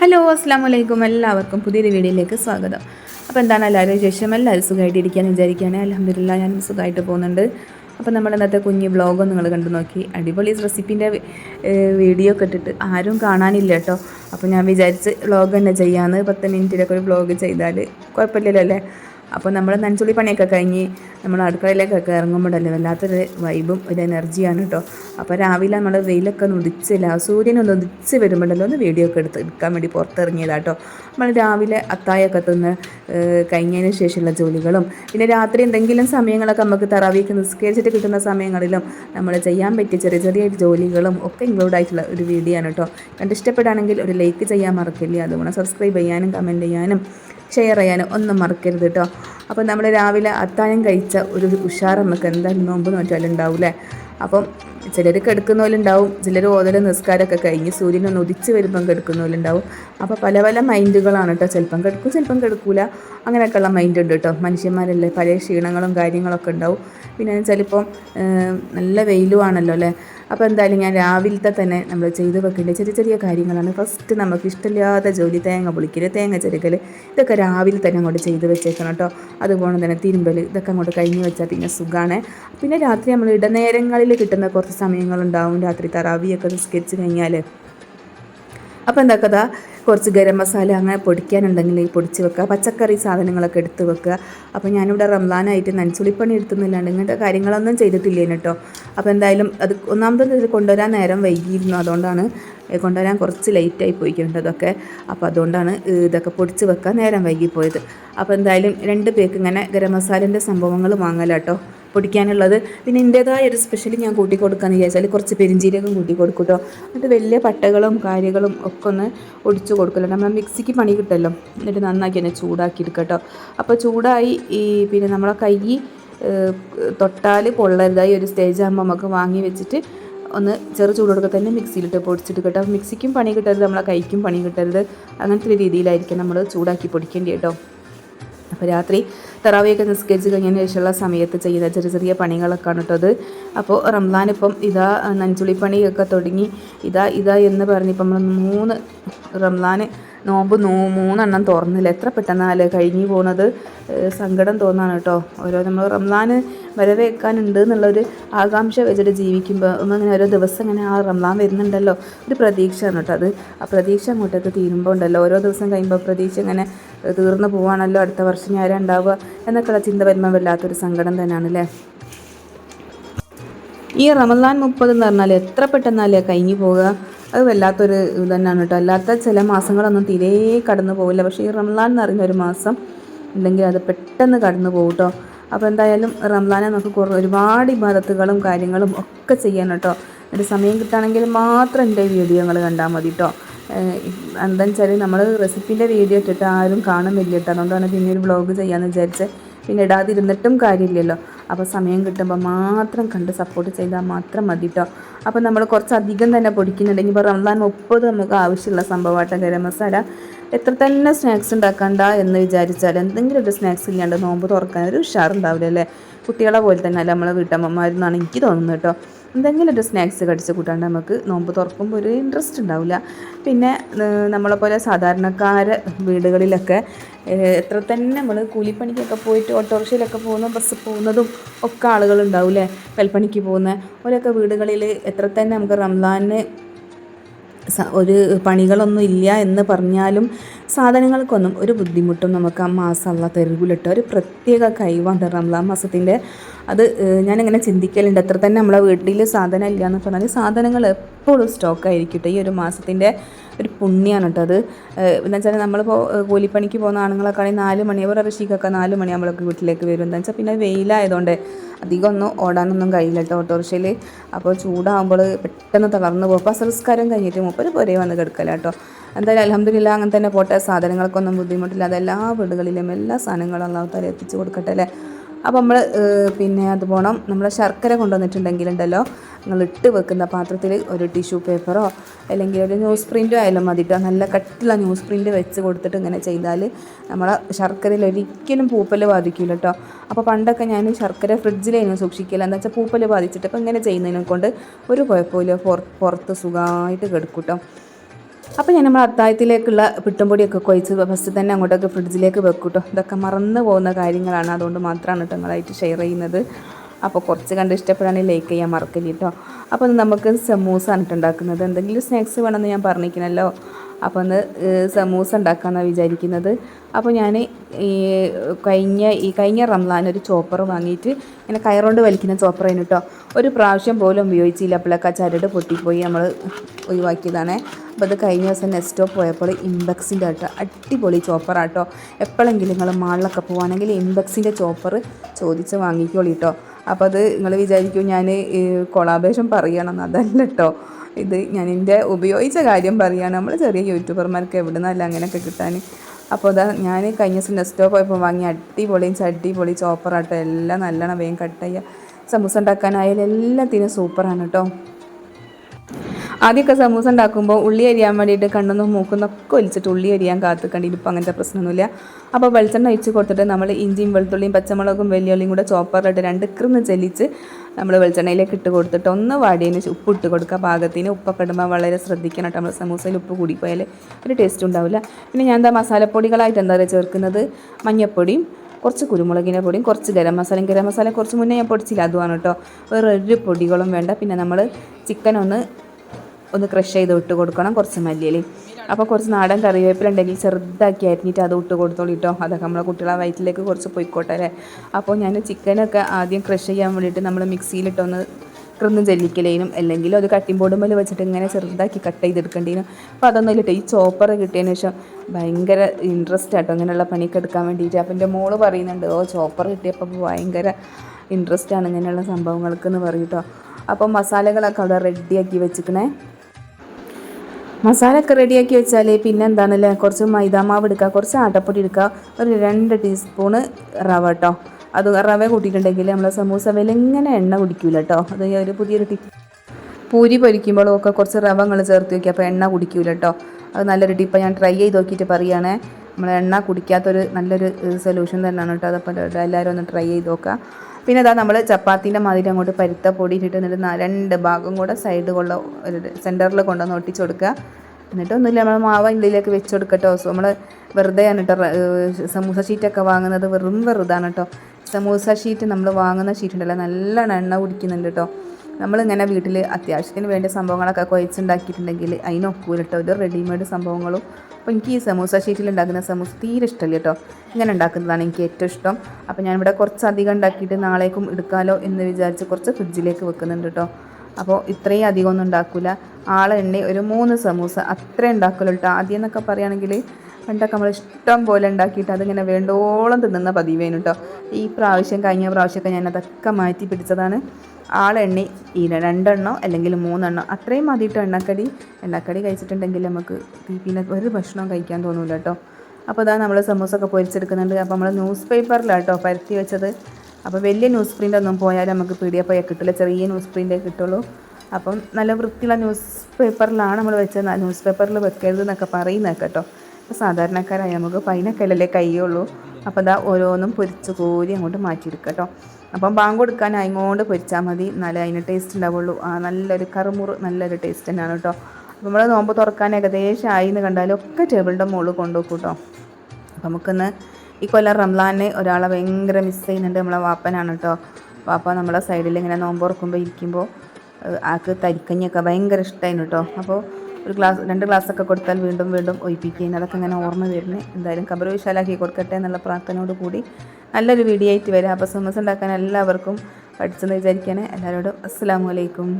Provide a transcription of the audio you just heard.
Hello അസ്സാം വലൈക്കും എല്ലാവർക്കും പുതിയൊരു വീഡിയോയിലേക്ക് സ്വാഗതം. അപ്പോൾ എന്താണ് എല്ലാവരും വിശേഷം? എല്ലാവരും സുഖമായിട്ട് ഇരിക്കാന്ന് വിചാരിക്കുകയാണ്. അലഹമില്ല ഞാൻ സുഖമായിട്ട് പോകുന്നുണ്ട്. അപ്പോൾ നമ്മൾ ഇന്നത്തെ കുഞ്ഞ് ബ്ലോഗ് നിങ്ങൾ കണ്ടു നോക്കി. അടിപൊളി റെസിപ്പിന്റെ വീഡിയോ ഒക്കെ ഇട്ടിട്ട്. ആരും കാണാനില്ല കേട്ടോ. അപ്പോൾ ഞാൻ വിചാരിച്ച് വ്ളോഗ് തന്നെ ചെയ്യാമെന്ന് പത്ത് മിനിറ്റിലൊക്കെ ഒരു വ്ളോഗ് ചെയ്താൽ കുഴപ്പമില്ലല്ലോ അല്ലേ? അപ്പോൾ നമ്മൾ നനച്ചുള്ളി പണിയൊക്കെ കഴിഞ്ഞ് നമ്മൾ അടുക്കളയിലേക്കൊക്കെ ഇറങ്ങുമ്പോഴല്ലേ വല്ലാത്തൊരു വൈബും ഒരു എനർജിയാണ് കേട്ടോ. അപ്പോൾ രാവിലെ നമ്മൾ വെയിലൊക്കെ ഒന്ന് ഉദിച്ചില്ല സൂര്യനൊന്ന് ഉദിച്ച് വരുമ്പോഴല്ലോ ഒന്ന് വീഡിയോ ഒക്കെ എടുത്ത് എടുക്കാൻ വേണ്ടി പുറത്തിറങ്ങിയതാണ് കേട്ടോ. നമ്മൾ രാവിലെ അത്തായൊക്കെ തിന്ന് കഴിഞ്ഞതിന് ശേഷമുള്ള ജോലികളും പിന്നെ രാത്രി എന്തെങ്കിലും സമയങ്ങളൊക്കെ നമുക്ക് തറാവിയൊക്കെ നിസ്കരിച്ചിട്ട് കിട്ടുന്ന സമയങ്ങളിലും നമ്മൾ ചെയ്യാൻ പറ്റിയ ചെറിയ ചെറിയ ജോലികളും ഒക്കെ ഇൻക്ലൂഡ് ആയിട്ടുള്ള ഒരു വീഡിയോ ആണ് കേട്ടോ. കണ്ടിഷ്ടപ്പെടുകയാണെങ്കിൽ ഒരു ലൈക്ക് ചെയ്യാൻ മറക്കില്ല. അതുപോലെ സബ്സ്ക്രൈബ് ചെയ്യാനും കമന്റ് ചെയ്യാനും ഷെയർ ചെയ്യാനും ഒന്നും മറക്കരുത് കേട്ടോ അപ്പോൾ നമ്മൾ രാവിലെ അത്താഴം കഴിച്ച ഒരു ഉഷാർ നമുക്ക് എന്തായാലും നോമ്പ് നോറ്റാലും ഉണ്ടാവില്ലേ അപ്പം ചിലർ കെടുക്കുന്നവരുണ്ടാവും ചിലർ ഓതല നിസ്കാരമൊക്കെ കഴിഞ്ഞ് സൂര്യനൊന്ന് ഉദിച്ച് വരുമ്പം കെടുക്കുന്നവരുണ്ടാവും അപ്പോൾ പല പല മൈൻഡുകളാണ് കേട്ടോ ചിലപ്പം കെടുക്കും ചിലപ്പം കെടുക്കൂല. അങ്ങനെയൊക്കെയുള്ള മൈൻഡ് ഉണ്ട് കേട്ടോ മനുഷ്യന്മാരല്ലേ പല ക്ഷീണങ്ങളും കാര്യങ്ങളൊക്കെ ഉണ്ടാവും. പിന്നെ ചിലപ്പം നല്ല വെയിലുമാണല്ലോ അല്ലേ അപ്പോൾ എന്തായാലും ഞാൻ രാവിലത്തെ തന്നെ നമ്മൾ ചെയ്ത് വെക്കേണ്ട ചെറിയ ചെറിയ കാര്യങ്ങളാണ്. ഫസ്റ്റ് നമുക്ക് ഇഷ്ടമില്ലാത്ത ജോലി തേങ്ങ പൊളിക്കൽ തേങ്ങ ചെരുക്കൽ ഇതൊക്കെ രാവിലെ തന്നെ അങ്ങോട്ട് ചെയ്ത് വെച്ചേക്കണം കേട്ടോ അതുപോലെ തന്നെ തിരുമ്പൽ ഇതൊക്കെ അങ്ങോട്ട് കഴിഞ്ഞ് വെച്ചാൽ പിന്നെ സുഖമാണ് പിന്നെ രാത്രി നമ്മൾ ഇടനേരങ്ങളിൽ കിട്ടുന്ന കുറച്ച് സമയങ്ങളുണ്ടാവും. രാത്രി തറാവിയൊക്കെ നിസ്കരിച്ച് കഴിഞ്ഞാൽ അപ്പോൾ എന്താ കഥ? കുറച്ച് ഗരം മസാല അങ്ങനെ പൊടിക്കാനുണ്ടെങ്കിൽ പൊടിച്ച് വെക്കുക. പച്ചക്കറി സാധനങ്ങളൊക്കെ എടുത്ത് വെക്കുക. അപ്പോൾ ഞാനിവിടെ റംലാനായിട്ട് നനച്ചുളിപ്പണി എടുത്തുന്നില്ലാണ്ട് ഇങ്ങനത്തെ കാര്യങ്ങളൊന്നും ചെയ്തിട്ടില്ല കേട്ടോ. അപ്പോൾ എന്തായാലും അത് ഒന്നാമത് ഇത് കൊണ്ടുവരാൻ നേരം വൈകിയിരുന്നു. അതുകൊണ്ടാണ് കൊണ്ടുവരാൻ കുറച്ച് ലേറ്റായി പോയിട്ടുണ്ട് അതൊക്കെ. അപ്പോൾ അതുകൊണ്ടാണ് ഇതൊക്കെ പൊടിച്ച് വെക്കാൻ നേരം വൈകിപ്പോയത്. അപ്പോൾ എന്തായാലും രണ്ട് പേർക്ക് ഇങ്ങനെ ഗരം മസാലേന്റെ സംഭവങ്ങൾ വാങ്ങലാട്ടോ. പൊടിക്കാനുള്ളത്. പിന്നെ എന്റേതായ ഒരു സ്പെഷ്യലി ഞാൻ കൂട്ടി കൊടുക്കാന്ന് വിചാരിച്ചാൽ കുറച്ച് പെരിഞ്ചീരകം കൂട്ടി കൊടുക്കും എന്നിട്ട് വലിയ പട്ടകളും കാര്യങ്ങളും ഒക്കെ ഒന്ന് ഒടിച്ചു കൊടുക്കല്ലോ. നമ്മൾ മിക്സിക്ക് പണി കിട്ടല്ലോ. എന്നിട്ട് നന്നാക്കി തന്നെ ചൂടാക്കി എടുക്കട്ടോ കേട്ടോ അപ്പോൾ ചൂടായി ഈ പിന്നെ നമ്മളെ കൈ തൊട്ടാൽ പൊള്ളരുതായി ഒരു സ്റ്റേജ് ആകുമ്പോൾ നമുക്ക് വാങ്ങി വെച്ചിട്ട് ഒന്ന് ചെറു ചൂടോടൊക്കെ തന്നെ മിക്സിയിലിട്ട് പൊടിച്ചിട്ട് കേട്ടോ മിക്സിക്കും പണി കിട്ടരുത് നമ്മളെ കൈക്കും പണി കിട്ടരുത്. അങ്ങനത്തെ ഒരു രീതിയിലായിരിക്കും നമ്മൾ ചൂടാക്കി പൊടിക്കേണ്ടി കേട്ടോ അപ്പോൾ രാത്രി തറാവിയൊക്കെ നിസ്കരിച്ച് കഴിഞ്ഞതിന് ശേഷമുള്ള സമയത്ത് ചെയ്യുന്ന ചെറിയ ചെറിയ പണികളൊക്കെയാണ് കേട്ടോ അത്. അപ്പോൾ റംസാൻ ഇപ്പം ഇതാ നഞ്ചുളിപ്പണിയൊക്കെ തുടങ്ങി. ഇതാ ഇതാ എന്ന് പറഞ്ഞ് ഇപ്പം നമ്മൾ മൂന്ന് റംസാൻ നോമ്പ് നൂ മൂന്നെണ്ണം തുറന്നില്ല. എത്ര പെട്ടെന്നാൽ കഴിഞ്ഞു പോകുന്നത് സങ്കടം തോന്നാണ് കേട്ടോ. ഓരോ നമ്മൾ റംസാൻ വരവേക്കാനുണ്ട് എന്നുള്ളൊരു ആകാംക്ഷ വെച്ചിട്ട് ജീവിക്കുമ്പോൾ അങ്ങനെ ഓരോ ദിവസം ഇങ്ങനെ ആ റംസാൻ വരുന്നുണ്ടല്ലോ. ഒരു പ്രതീക്ഷയാണ് കേട്ടോ അത്. ആ പ്രതീക്ഷ അങ്ങോട്ടേക്ക് തീരുമ്പോൾ ഉണ്ടല്ലോ. ഓരോ ദിവസം കഴിയുമ്പോൾ പ്രതീക്ഷ ഇങ്ങനെ തീർന്നു പോവാണല്ലോ. അടുത്ത വർഷം ഞാൻ ഉണ്ടാവുക എന്നൊക്കെയുള്ള ചിന്ത വരുമ്പോൾ വല്ലാത്തൊരു സങ്കടം തന്നെയാണ് അല്ലേ? ഈ റമദാൻ മുപ്പത് എന്ന് പറഞ്ഞാൽ എത്ര പെട്ടെന്നാലേ കഴിഞ്ഞു പോവുക? അത് വല്ലാത്തൊരു ഇത് തന്നെയാണ് കേട്ടോ. അല്ലാത്ത ചില മാസങ്ങളൊന്നും തീരെ കടന്നു പോവില്ല. പക്ഷേ ഈ റംലാൻ എന്ന് പറയുന്ന ഒരു മാസം ഉണ്ടെങ്കിൽ അത് പെട്ടെന്ന് കടന്നു പോകും കേട്ടോ. അപ്പോൾ എന്തായാലും റംലാനെ നമുക്ക് കുറേ ഒരുപാട് ഇബാദത്തുകളും കാര്യങ്ങളും ഒക്കെ ചെയ്യാൻ കേട്ടോ. ഒരു സമയം കിട്ടുകയാണെങ്കിൽ മാത്രം എന്റെ വീഡിയോ നിങ്ങൾ കണ്ടാൽ മതി കേട്ടോ. എന്താണെന്ന് വെച്ചാൽ നമ്മൾ റെസിപ്പിന്റെ വീഡിയോ ഇട്ടിട്ട് ആരും കാണുന്നില്ല കേട്ടോ. അതുകൊണ്ടാണ് പിന്നെ ഒരു ബ്ലോഗ് ചെയ്യാമെന്ന് വിചാരിച്ചത്. പിന്നെ ഇടാതിരുന്നിട്ടും കാര്യമില്ലല്ലോ. അപ്പോൾ സമയം കിട്ടുമ്പോൾ മാത്രം കണ്ട് സപ്പോർട്ട് ചെയ്താൽ മാത്രം മതി കേട്ടോ അപ്പോൾ നമ്മൾ കുറച്ചധികം തന്നെ പൊടിക്കുന്നുണ്ടെങ്കിൽ ഇപ്പോൾ റംസാൻ മുപ്പത് നമുക്ക് ആവശ്യമുള്ള സംഭവമായിട്ട് ഗരം മസാല എത്ര തന്നെ സ്നാക്സ് ഉണ്ടാക്കണ്ട എന്ന് വിചാരിച്ചാൽ എന്തെങ്കിലും ഒരു സ്നാക്സ് ഇല്ലാണ്ട് നോമ്പ് തുറക്കാൻ ഒരു ഉഷാറുണ്ടാവില്ല അല്ലേ? കുട്ടികളെ പോലെ തന്നെ അല്ല നമ്മളെ വീട്ടമ്മമാരെന്നാണ് എനിക്ക് തോന്നുന്നത് കേട്ടോ എന്തെങ്കിലും ഒരു സ്നാക്സ് കടിച്ച് കൂട്ടാണ്ട് നമുക്ക് നോമ്പ് തുറക്കുമ്പോൾ ഒരു ഇൻട്രസ്റ്റ് ഉണ്ടാവില്ല പിന്നെ നമ്മളെപ്പോലെ നമ്മളെ പോലെ സാധാരണക്കാരെ വീടുകളിലൊക്കെ എത്ര തന്നെ നമ്മൾ കൂലിപ്പണിക്കൊക്കെ പോയിട്ട് ഓട്ടോറിക്ഷയിലൊക്കെ പോകുന്ന ബസ് പോകുന്നതും ഒക്കെ ആളുകളുണ്ടാവില്ലേ? അല്ലേ കൽപ്പണിക്ക് പോകുന്ന ഓരൊക്കെ വീടുകളിൽ എത്ര തന്നെ നമുക്ക് റംസാന് ഒരു പണികളൊന്നും ഇല്ല എന്ന് പറഞ്ഞാലും സാധനങ്ങൾക്കൊന്നും ഒരു ബുദ്ധിമുട്ടും നമുക്ക് ആ മാസം അല്ല ഒരു പ്രത്യേക കഴിവാണ് റംലാ മാസത്തിന്റെ. അത് ഞാനിങ്ങനെ ചിന്തിക്കലുണ്ട്. എത്ര തന്നെ നമ്മളെ വീട്ടിൽ സാധനം ഇല്ല എന്ന് പറഞ്ഞാൽ സാധനങ്ങൾ എപ്പോഴും സ്റ്റോക്ക് ആയിരിക്കും ഈ ഒരു മാസത്തിന്റെ ഒരു പുണ്യമാണ് കേട്ടോ അത്. എന്താ വെച്ചാൽ നമ്മളിപ്പോൾ കൂലിപ്പണിക്ക് പോകുന്ന ആണുങ്ങളൊക്കെ ആണെങ്കിൽ നാല് മണി അവർ ഋഷിക്കൊക്കെ നാല് നമ്മളൊക്കെ വീട്ടിലേക്ക് വരും. എന്താ വെച്ചാൽ പിന്നെ വെയിലായതുകൊണ്ട് അധികം ഒന്നും ഓടാനൊന്നും കഴിയില്ല കേട്ടോ ഓട്ടോറിക്ഷയിൽ അപ്പോൾ ചൂടാകുമ്പോൾ പെട്ടെന്ന് തളർന്നു പോകും. അപ്പോൾ സംസ്കാരം കഴിഞ്ഞിട്ട് മുപ്പത് പോരെ വന്ന് കിടക്കല കേട്ടോ. എന്തായാലും അലഹമ്മദില്ല അങ്ങനെ തന്നെ പോട്ടെ. സാധനങ്ങൾക്കൊന്നും ബുദ്ധിമുട്ടില്ല അതെല്ലാ വീടുകളിലും എല്ലാ സാധനങ്ങളും അള്ളാഹു തല എത്തിച്ചു കൊടുക്കട്ടെ അല്ലേ? അപ്പോൾ നമ്മൾ പിന്നെ അത് പോണം. നമ്മൾ ശർക്കര കൊണ്ടുവന്നിട്ടുണ്ടെങ്കിൽ ഉണ്ടല്ലോ നിങ്ങൾ ഇട്ട് വെക്കുന്ന പാത്രത്തിൽ ഒരു ടിഷ്യൂ പേപ്പറോ അല്ലെങ്കിൽ ഒരു ന്യൂസ് പ്രിന്റോ ആയാലും മതി കേട്ടോ നല്ല കട്ടിയുള്ള ന്യൂസ് പ്രിന്റ് വെച്ച് കൊടുത്തിട്ട് ഇങ്ങനെ ചെയ്താൽ നമ്മളെ ശർക്കരയിൽ ഒരിക്കലും പൂപ്പൽ ബാധിക്കില്ല കേട്ടോ അപ്പോൾ പണ്ടൊക്കെ ഞാൻ ശർക്കര ഫ്രിഡ്ജിലായിരുന്നു സൂക്ഷിക്കില്ല എന്താ വെച്ചാൽ പൂപ്പൽ ബാധിച്ചിട്ട് അപ്പോൾ ഇങ്ങനെ ചെയ്യുന്നതിനെ കൊണ്ട് ഒരു കുഴപ്പമില്ല പുറത്ത് സുഖമായിട്ട് കിടക്കും കേട്ടോ അപ്പോൾ ഞാൻ നമ്മൾ അത്തായത്തിലേക്കുള്ള പിട്ടുംപൊടിയൊക്കെ കുഴച്ച് ഫസ്റ്റ് തന്നെ അങ്ങോട്ടൊക്കെ ഫ്രിഡ്ജിലേക്ക് വെക്കും കേട്ടോ ഇതൊക്കെ മറന്നു പോകുന്ന കാര്യങ്ങളാണ്. അതുകൊണ്ട് മാത്രമാണ് കേട്ടോ നിങ്ങളായിട്ട് ഷെയർ ചെയ്യുന്നത്. അപ്പോൾ കുറച്ച് കണ്ട് ഇഷ്ടപ്പെടാണെങ്കിൽ ലൈക്ക് ചെയ്യാൻ മറക്കില്ല കേട്ടോ. അപ്പോൾ നമുക്ക് സമൂസ ഉണ്ടാക്കുന്നത്. എന്തെങ്കിലും സ്നാക്സ് വേണമെന്ന് ഞാൻ പറഞ്ഞിരിക്കണല്ലോ. അപ്പോൾ ഒന്ന് സമൂസ ഉണ്ടാക്കാമെന്നാണ് വിചാരിക്കുന്നത്. അപ്പോൾ ഞാൻ ഈ കഴിഞ്ഞ ഈ കഴിഞ്ഞ റംലാൻ ഒരു ചോപ്പർ വാങ്ങിയിട്ട് ഇങ്ങനെ കയറുകൊണ്ട് വലിക്കുന്ന ചോപ്പറായിരുന്നു കേട്ടോ ഒരു പ്രാവശ്യം പോലും ഉപയോഗിച്ചില്ല. അപ്പോഴൊക്കെ ചരട് പൊട്ടിപ്പോയി നമ്മൾ ഒഴിവാക്കിയതാണ്. അപ്പോൾ അത് കഴിഞ്ഞ ദിവസം നെക്സ്റ്റ് പോയപ്പോൾ ഇമ്പക്സിന്റെ ആട്ടോ അടിപൊളി ചോപ്പറാട്ടോ എപ്പോഴെങ്കിലും നിങ്ങൾ മാളിലൊക്കെ പോവുകയാണെങ്കിൽ ഇമ്പക്സിന്റെ ചോപ്പർ ചോദിച്ച് വാങ്ങിക്കോളി കേട്ടോ. അപ്പോൾ അത് നിങ്ങൾ വിചാരിക്കും ഞാൻ കൊളാബേഷൻ പറയണം അതല്ല കേട്ടോ. ഇത് ഞാൻ എന്റെ ഉപയോഗിച്ച കാര്യം പറയുകയാണ്. നമ്മൾ ചെറിയ യൂട്യൂബർമാർക്ക് എവിടെ നിന്നല്ല അങ്ങനെയൊക്കെ കിട്ടാൻ. അപ്പോൾ അതാ ഞാൻ കഴിഞ്ഞ ദിവസം നെസ്റ്റോ പോയപ്പോൾ വാങ്ങി അടിപൊളിയും ചട്ടിപൊളി ചോപ്പറാട്ടോ എല്ലാം നല്ലോണം വേഗം കട്ട് ചെയ്യുക സമൂസ ഉണ്ടാക്കാനായാലും എല്ലാത്തിനും സൂപ്പറാണ് കേട്ടോ. ആദ്യമൊക്കെ സമൂസ ഉണ്ടാക്കുമ്പോൾ ഉള്ളി അരിയാൻ വേണ്ടിയിട്ട് കണ്ണൊന്നും മൂക്കുന്നൊക്കെ ഒലിച്ചിട്ട് ഉള്ളി അരിയാൻ കാത്ത് ഇപ്പം അങ്ങനത്തെ പ്രശ്നമൊന്നുമില്ല. അപ്പോൾ വെളിച്ചെണ്ണ ഒഴിച്ച് കൊടുത്തിട്ട് നമ്മൾ ഇഞ്ചിയും വെളുത്തുള്ളിയും പച്ചമുളകും വെല്ലുള്ളിയും കൂടെ ചോപ്പറിലിട്ട് രണ്ട് ക്രിന്ന് ചലിച്ച് നമ്മൾ വെളിച്ചെണ്ണയിലേക്ക് ഇട്ട് കൊടുത്തിട്ട് ഒന്ന് വാടിയതിന് ഉപ്പ് ഇട്ട് കൊടുക്കുക. പാകത്തിന് ഉപ്പൊക്കെ ഇടുമ്പോൾ വളരെ ശ്രദ്ധിക്കണം കേട്ടോ. നമ്മൾ സമൂസയിൽ ഉപ്പ് കൂടിപ്പോയാൽ ഒരു ടേസ്റ്റ് ഉണ്ടാവില്ല. പിന്നെ ഞാൻ എന്താ മസാലപ്പൊടികളായിട്ട് എന്താ പറയുക ചേർക്കുന്നത്? മഞ്ഞൾപ്പൊടിയും കുറച്ച് കുരുമുളകിന്റെ പൊടിയും കുറച്ച് ഗരം മസാലയും. ഗരം മസാല കുറച്ച് മുന്നേ ഞാൻ പൊടിച്ചില്ല. അതുമാണ് കേട്ടോ. വേറെ ഒരു പൊടികളും വേണ്ട. പിന്നെ നമ്മൾ ചിക്കൻ ഒന്ന് ഒന്ന് ക്രഷ് ചെയ്ത് ഇട്ട് കൊടുക്കണം കുറച്ച് മല്ലിയിൽ അപ്പോൾ കുറച്ച് നാടൻ കറിവേപ്പില ഉണ്ടെങ്കിൽ ചെറുതാക്കി അരിഞ്ഞിട്ട് അത് ഇട്ട് കൊടുത്തോളൂ കേട്ടോ. അതൊക്കെ നമ്മളെ കുട്ടികളെ വയറ്റിലേക്ക് കുറച്ച് പൊയ്ക്കോട്ടെ അല്ലേ? അപ്പോൾ ഞാൻ ചിക്കനൊക്കെ ആദ്യം ക്രഷ് ചെയ്യാൻ വേണ്ടിയിട്ട് നമ്മൾ മിക്സിയിലിട്ടൊന്ന് കൃന്ന് ജല്ലിക്കലേനും അല്ലെങ്കിൽ അത് കട്ടിംഗ് മേലെ വെച്ചിട്ട് ഇങ്ങനെ ചെറുതാക്കി കട്ട് ചെയ്തെടുക്കേണ്ടതിനും അപ്പോൾ അതൊന്നും ഇല്ല ഈ ചോപ്പർ കിട്ടിയതിന് ശേഷം ഭയങ്കര ഇൻട്രസ്റ്റ് ആട്ടോ അങ്ങനെയുള്ള പണിയൊക്കെ എടുക്കാൻ വേണ്ടിയിട്ട് അപ്പം എന്റെ മോൾ പറയുന്നുണ്ട് ഓ ചോപ്പർ കിട്ടിയപ്പോൾ ഭയങ്കര ഇൻട്രസ്റ്റ് ആണ് ഇങ്ങനെയുള്ള സംഭവങ്ങൾക്ക് എന്ന് പറയും അപ്പോൾ മസാലകളൊക്കെ അവിടെ റെഡിയാക്കി വെച്ചിക്കണേ. മസാല ഒക്കെ റെഡിയാക്കി വെച്ചാൽ പിന്നെ എന്താണല്ലേ കുറച്ച് മൈദാമാവ് എടുക്കുക കുറച്ച് ആട്ടപ്പൊടി എടുക്കുക ഒരു രണ്ട് ടീസ്പൂണ് റവ കേട്ടോ അത് റവ കൂട്ടിയിട്ടുണ്ടെങ്കിൽ നമ്മളെ സമൂസ വിലങ്ങനെ എണ്ണ കുടിക്കൂല കേട്ടോ അത് ഒരു പുതിയൊരു ടിപ്പ് പൂരി പൊരിക്കുമ്പോഴും ഒക്കെ കുറച്ച് റവ നിങ്ങൾ ചേർത്ത് വയ്ക്കുക അപ്പോൾ എണ്ണ കുടിക്കൂല കേട്ടോ അത് നല്ലൊരു ടിപ്പ് ഞാൻ ട്രൈ ചെയ്ത് നോക്കിയിട്ട് പറയുകയാണേ നമ്മൾ എണ്ണ കുടിക്കാത്തൊരു നല്ലൊരു സൊല്യൂഷൻ തന്നെയാണ് കേട്ടോ അതപ്പോൾ എല്ലാവരും ഒന്ന് ട്രൈ ചെയ്ത് നോക്കുക. പിന്നെ അതാ നമ്മൾ ചപ്പാത്തിന്റെ മാതിരി അങ്ങോട്ട് പരുത്ത പൊടി ഇട്ടിട്ട് എന്നിട്ട് രണ്ട് ഭാഗം കൂടെ സൈഡ് കൊള്ള സെന്ററിൽ കൊണ്ടുവന്ന് ഒട്ടിച്ച് കൊടുക്കുക. എന്നിട്ട് ഒന്നുമില്ല നമ്മൾ മാവ് ഇതിലേക്ക് വെച്ച് കൊടുക്കട്ടോ നമ്മൾ വെറുതെയാണ് കേട്ടോ സമൂസ ഷീറ്റൊക്കെ വാങ്ങുന്നത് വെറും വെറുതാണ് കേട്ടോ സമൂസ ഷീറ്റ് നമ്മൾ വാങ്ങുന്ന ഷീറ്റ് ഉണ്ടല്ലോ നല്ലോണം എണ്ണ കുടിക്കുന്നുണ്ട് കേട്ടോ നമ്മളിങ്ങനെ വീട്ടിൽ അത്യാവശ്യത്തിന് വേണ്ട സംഭവങ്ങളൊക്കെ കുഴച്ചുണ്ടാക്കിയിട്ടുണ്ടെങ്കിൽ അതിനൊക്കൂല കേട്ടോ ഇത് റെഡിമെയ്ഡ് സംഭവങ്ങളും. അപ്പോൾ എനിക്ക് ഈ സമൂസ ഷീറ്റിൽ ഉണ്ടാക്കുന്ന സമൂസ തീരെ ഇഷ്ടമല്ല കേട്ടോ ഇങ്ങനെ ഉണ്ടാക്കുന്നതാണ് എനിക്ക് ഏറ്റവും ഇഷ്ടം. അപ്പോൾ ഞാനിവിടെ കുറച്ച് അധികം ഉണ്ടാക്കിയിട്ട് നാളേക്കും എടുക്കാമല്ലോ എന്ന് വിചാരിച്ച് കുറച്ച് ഫ്രിഡ്ജിലേക്ക് വെക്കുന്നുണ്ട് കേട്ടോ അപ്പോൾ ഇത്രയും അധികം ഒന്നും ഉണ്ടാക്കില്ല ആളെണ്ണ ഒരു മൂന്ന് സമൂസ അത്ര ഉണ്ടാക്കുമല്ലോ കേട്ടോ ആദ്യം എന്നൊക്കെ പറയുകയാണെങ്കിൽ പണ്ടൊക്കെ നമ്മൾ ഇഷ്ടം പോലെ ഉണ്ടാക്കിയിട്ട് അതിങ്ങനെ വേണ്ടോളം തിന്നുന്ന പതിവേനു കേട്ടോ ഈ പ്രാവശ്യം കഴിഞ്ഞ പ്രാവശ്യമൊക്കെ ഞാൻ അതൊക്കെ മാറ്റി പിടിച്ചതാണ്. ആളെണ്ണി ഈ രണ്ടെണ്ണോ അല്ലെങ്കിൽ മൂന്നെണ്ണോ അത്രയും മതിയിട്ട് എണ്ണക്കടി. എണ്ണക്കടി കഴിച്ചിട്ടുണ്ടെങ്കിൽ നമുക്ക് പിന്നെ ഒരു ഭക്ഷണം കഴിക്കാൻ തോന്നില്ല കേട്ടോ അപ്പോൾ അതാ നമ്മൾ സമൂസൊക്കെ പൊരിച്ചെടുക്കുന്നുണ്ട്. അപ്പോൾ നമ്മൾ ന്യൂസ് പേപ്പറിലാണ് കേട്ടോ പരത്തി വെച്ചത്. അപ്പോൾ വലിയ ന്യൂസ് പ്രിന്റ് ഒന്നും പോയാൽ നമുക്ക് പി ഡി എഫ് കിട്ടില്ല ചെറിയ ന്യൂസ് പ്രിന്റേ കിട്ടുള്ളൂ. അപ്പം നല്ല വൃത്തിയുള്ള ന്യൂസ് പേപ്പറിലാണ് നമ്മൾ വെച്ചത് ന്യൂസ് പേപ്പറിൽ വെക്കരുത് എന്നൊക്കെ പറയുന്നത് കേട്ടോ. അപ്പോൾ സാധാരണക്കാരായ നമുക്ക് പൈനക്കല്ലല്ലേ കയ്യുള്ളൂ. അപ്പോൾ അതാ ഓരോന്നും പൊരിച്ച് കോരി അങ്ങോട്ട് മാറ്റിയെടുക്കുക കേട്ടോ. അപ്പം ബാങ്ക് കൊടുക്കാൻ അങ്ങോട്ട് പൊരിച്ചാൽ മതി. എന്നാലേ അതിന് ടേസ്റ്റ് ഉണ്ടാവുള്ളൂ. ആ നല്ലൊരു കറുമുറ് നല്ലൊരു ടേസ്റ്റ് തന്നെയാണ് കേട്ടോ. നമ്മൾ നോമ്പ് തുറക്കാൻ ഏകദേശം ആയി എന്ന് കണ്ടാലും ഒക്കെ ടേബിളിന്റെ മുകളിൽ കൊണ്ടുപോകും കേട്ടോ. അപ്പോൾ നമുക്കിന്ന് ഈ കൊല്ലം റംലാനെ ഒരാളെ ഭയങ്കര മിസ് ചെയ്യുന്നുണ്ട് നമ്മളെ വാപ്പനാണ് കേട്ടോ. വാപ്പ നമ്മളെ സൈഡിൽ ഇങ്ങനെ നോമ്പ് തുറക്കുമ്പോൾ ഇരിക്കുമ്പോൾ ആൾക്ക് തരിക്കഞ്ഞൊക്കെ ഭയങ്കര ഇഷ്ടമായിരുന്നു കേട്ടോ. അപ്പോൾ ഒരു ഗ്ലാസ് രണ്ട് ഗ്ലാസ്സൊക്കെ കൊടുത്താൽ വീണ്ടും വീണ്ടും ഒഴിപ്പിക്കുകയും അതൊക്കെ ഇങ്ങനെ ഓർമ്മ വരുന്നത് എന്തായാലും കബർ വിശാലാക്കി കൊടുക്കട്ടെ എന്നുള്ള പ്രാർത്ഥനയോട് കൂടി നല്ലൊരു വീഡിയോ ആയിട്ട് വരാം. അപ്പോൾ സമസ് ഉണ്ടാക്കാൻ എല്ലാവർക്കും പഠിച്ചെന്ന് വിചാരിക്കാൻ എല്ലാവരോടും അസ്സാം വലൈക്കും